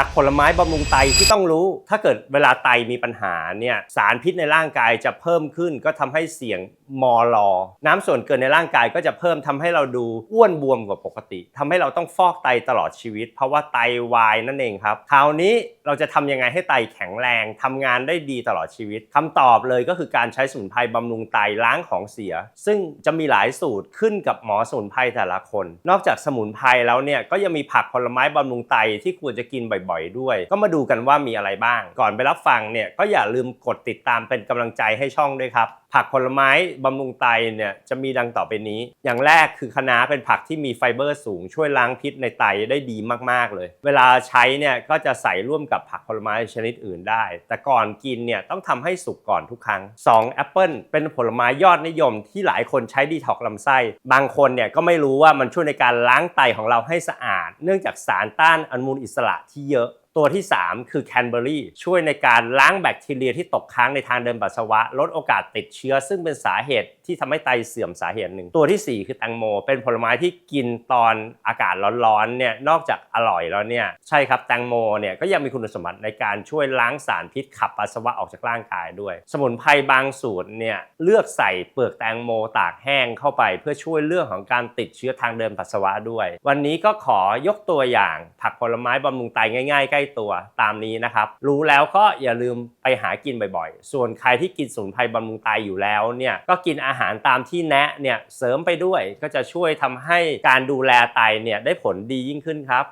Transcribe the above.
ผักผลไม้บำรุงไตที่ต้องรู้ ถ้าเกิดเวลาไตมีปัญหาเนี่ยสารพิษในร่างกายจะเพิ่มขึ้น ก็ทำให้เสี่ยงมอลอน้ำส่วนเกินในร่างกายก็จะเพิ่มทำให้เราดูอ้วนบวมกว่าปกติทำให้เราต้องฟอกไตตลอดชีวิต เพราะว่าไตวายนั่นเองครับคราวนี้เราจะทำยังไงให้ไตแข็งแรงทำงานได้ดีตลอดชีวิตคำตอบเลยก็คือการใช้สมุนไพรบำรุงไตล้างของเสีย ซึ่งจะมีหลายสูตรขึ้นกับหมอสมุนไพรแต่ละคน นอกจากสมุนไพรแล้วเนี่ยก็ยังมีผักผลไม้บำรุงไตที่ควรจะกินบ่อยๆด้วย ก็มาดูกันว่ามีอะไรบ้าง ก่อนไปรับฟังเนี่ยก็อย่าลืมกดติดตามเป็นกำลังใจให้ช่องด้วยครับผักผลไม้บำรุงไตเนี่ยจะมีดังต่อไปนี้ อย่างแรกคือคะน้าเป็นผักที่มีไฟเบอร์สูงช่วยล้างพิษในไตได้ดีมากๆเลย เวลาใช้เนี่ยก็จะใส่ร่วมกับผักผลไม้ชนิดอื่นได้ แต่ก่อนกินเนี่ยต้องทำให้สุกก่อนทุกครั้ง 2 แอปเปิลเป็นผลไม้ยอดนิยมที่หลายคนใช้ดีท็อกลำไส้ บางคนเนี่ยก็ไม่รู้ว่ามันช่วยในการล้างไตของเราให้สะอาด เนื่องจากสารต้านอนุมูลอิสระที่เยอะ ตัวที่ 3 คือแคนเบอรี่ช่วยในการล้างแบคทีเรียที่ตกค้างในทางเดินปัสสาวะ ลดโอกาสติดเชื้อ ซึ่งเป็นสาเหตุที่ทำให้ไตเสื่อมสาเหตุหนึ่ง ตัวทีสี่ 4 คือแตงโม เป็นผลไม้ที่กินตอนอากาศร้อนๆเนี่ยนอกจากอร่อยแล้วเนี่ยใช่ครับแตงโมเนี่ยก็ยังมีคุณสมบัติในการช่วยล้างสารพิษขับปัสสาวะออกจากร่างกายด้วย สมุนไพรบางสูตรเนี่ยเลือกใส่เปลือกแตงโมตากแห้งเข้าไป เพื่อช่วยเรื่องของการติดเชื้อทางเดินปัสสาวะด้วย วันนี้ก็ขอยกตัวอย่างผักผลไม้บำรุงไตง่ายๆใกล้ตัวตามนี้นะครับ รู้แล้วก็อย่าลืมไปหากินบ่อยๆ ส่วนใครที่กินสมุนไพรบำรุงไตอยู่แล้วเนี่ยก็กินอาหารตามที่แนะเนี่ยเสริมไปด้วยก็จะช่วยทำให้การดูแลไตเนี่ยได้ผลดียิ่งขึ้นครับ